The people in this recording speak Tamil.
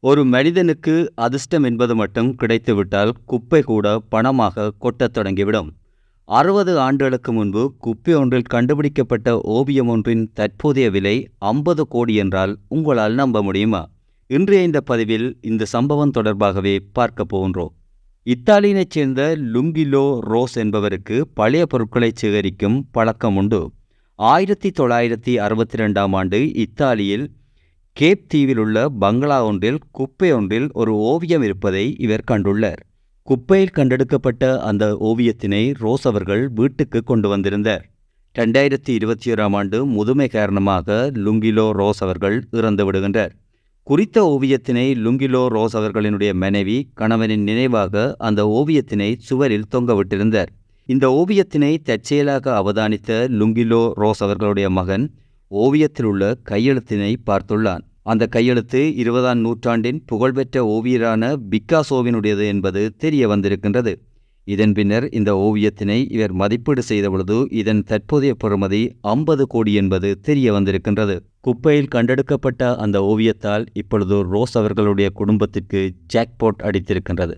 ஒரு மனிதனுக்கு அதிர்ஷ்டம் என்பது மட்டும் கிடைத்துவிட்டால் குப்பை கூட பணமாக கொட்டத் தொடங்கிவிடும். அறுபது ஆண்டுகளுக்கு முன்பு குப்பை ஒன்றில் கண்டுபிடிக்கப்பட்ட ஓவியம் ஒன்றின் தற்போதைய விலை ஐம்பது கோடி என்றால் உங்களால் நம்ப முடியுமா? இன்றைய இந்த பதிவில் இந்த சம்பவம் தொடர்பாகவே பார்க்க போகின்றோம். இத்தாலியினைச் சேர்ந்த லுங்கிலோ ரோஸ் என்பவருக்கு பழைய பொருட்களை சேகரிக்கும் பழக்கம் உண்டு. ஆயிரத்தி தொள்ளாயிரத்தி அறுபத்தி ரெண்டாம் ஆண்டு இத்தாலியில் கேப் தீவில் உள்ள பங்களா ஒன்றில் குப்பை ஒன்றில் ஒரு ஓவியம் இருப்பதை இவர் கண்டுள்ளார். குப்பையில் கண்டெடுக்கப்பட்ட அந்த ஓவியத்தினை ரோஸ் அவர்கள் வீட்டுக்கு கொண்டு வந்திருந்தார். ரெண்டாயிரத்தி இருபத்தி ஓராம் ஆண்டு முதுமை காரணமாக லுங்கிலோ ரோஸ் அவர்கள் இறந்து விடுகின்றார். குறித்த ஓவியத்தினை லுங்கிலோ ரோஸ் அவர்களினுடைய மனைவி கணவனின் நினைவாக அந்த ஓவியத்தினை சுவரில் தொங்கவிட்டிருந்தார் இந்த ஓவியத்தினை தற்செயலாக அவதானித்த லுங்கிலோ ரோஸ் அவர்களுடைய மகன் ஓவியத்தில் உள்ள கையெழுத்தினை பார்த்துள்ளான். அந்த கையெழுத்து இருபதாம் நூற்றாண்டின் புகழ்பெற்ற ஓவியரான பிக்காசோவினுடையது என்பது தெரிய வந்திருக்கின்றது. இதன் பின்னர் இந்த ஓவியத்தினை இவர் மதிப்பீடு செய்தபொழுது இதன் தற்போதைய பெறுமதி ஐம்பது கோடி என்பது தெரிய வந்திருக்கின்றது. குப்பையில் கண்டெடுக்கப்பட்ட அந்த ஓவியத்தால் இப்பொழுது ரோஸ் அவர்களுடைய குடும்பத்திற்கு ஜாக்பாட் அடித்திருக்கின்றது.